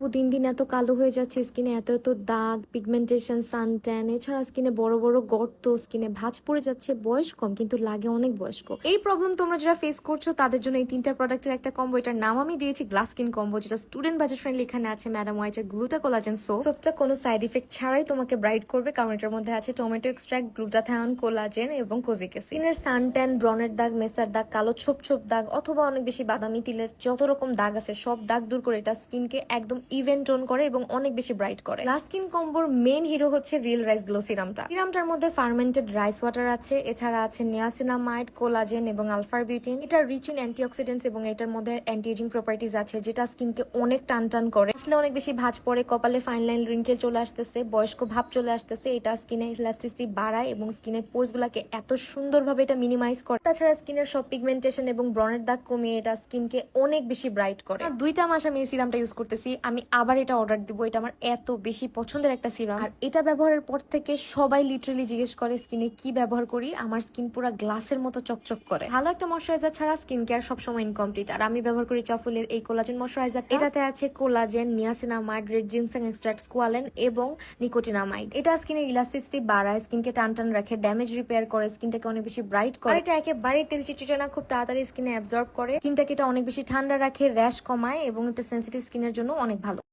দিন দিন এত কালো হয়ে যাচ্ছে, স্কিনে এত এত দাগ পিগমেন্টেশন সানট্যান এছাড়া স্কিনে বড় বড় গর্ত, স্কিনে ভাঁজ পড়ে যাচ্ছে, বয়স কম কিন্তু লাগে অনেক বয়স্ক। এই প্রবলেম তোমরা যারা ফেস করছ, তাদের জন্য এই তিনটা প্রোডাক্টের একটা কম্বো এটার নাম আমি দিয়েছি গ্লাস স্কিন কম্বো যেটা স্টুডেন্ট বাজেট ফ্রেন্ডলি এখানে আছে ম্যাডাম হোয়াইটের গ্লুটা কোলাজেন সোপ সোপটা কোনো সাইড ইফেক্ট ছাড়াই তোমাকে ব্রাইট করবে, কারণ এটার মধ্যে আছে টমেটো এক্সট্রাক্ট গ্লুটাথায়ন কোলাজেন এবং কোজিক স্কিনের সানট্যান ব্রনের দাগ মেসার দাগ, কালো ছোপ ছোপ দাগ, অথবা অনেক বেশি বাদামি তিলের যত রকম দাগ আছে, সব দাগ দূর করে এটা স্কিনকে একদম ইভেন টোন করে এবং অনেক বেশি ব্রাইট করে। গ্লাস স্কিন কম্বোর মেন হিরো হচ্ছে রিয়েল রাইস গ্লো সিরামটা সিরামটার মধ্যে ফার্মেন্টেড রাইস ওয়াটার আছে, এছাড়া আছে নিয়াসিনামাইড কোলাজেন এবং আলফার বিউটিন এটা রিচ ইন অ্যান্টিঅক্সিডেন্টস এবং এটার মধ্যে অ্যান্টি এজিং প্রপার্টিজ আছে, যেটা স্কিনকে অনেক টান টান করে। আসলে অনেক বেশি ভাঁজ পড়ে, কপালে ফাইন লাইন রিঙ্কেল চলে আসতেছে, বয়স্ক ভাব চলে আসতেছে, এটা স্কিনে ইলাস্টিসিটি বাড়ায় এবং স্কিনের পোর্স গুলাকে এত সুন্দরভাবে এটা মিনিমাইজ করে। তাছাড়া স্কিনের সব পিগমেন্টেশন এবং ব্রনের দাগ কমিয়ে এটা স্কিনকে অনেক বেশি ব্রাইট করে। দুইটা মাস আমি এই সিরামটা ইউজ করতেছি, আমি আবার এটা অর্ডার দিব। এটা আমার এত বেশি পছন্দের একটা সিরাম আর এটা ব্যবহারের পর থেকে সবাই লিটারালি জিজ্ঞেস করে স্কিনে কি ব্যবহার করি? আমার স্কিন পুরো গ্লাসের মতো চকচক করে। ভালো একটা ময়শ্চারাইজার ছাড়া স্কিন কেয়ার সবসময় ইনকমপ্লিট আর আমি ব্যবহার করি চাফুলের এই কোলাজেন ময়শ্চারাইজার এটাতে আছে collagen niacinamide red ginseng extract squalene এবং নিকোটিনামাইড এটা স্কিনের ইলাস্টিসিটি বাড়ায় স্কিনকে টান টান রাখে ড্যামেজ রিপেয়ার করে স্কিনটাকে অনেক বেশি ব্রাইট করে। এটা একেবারে তেল চিটচিটে না খুব তাড়াতাড়ি স্কিনে অ্যাবজর্ব করে। স্কিনটাকে এটা অনেক বেশি ঠান্ডা রাখে র্যাশ কমায় এবং এটা সেন্সিটিভ স্কিনের জন্য অনেক ভালো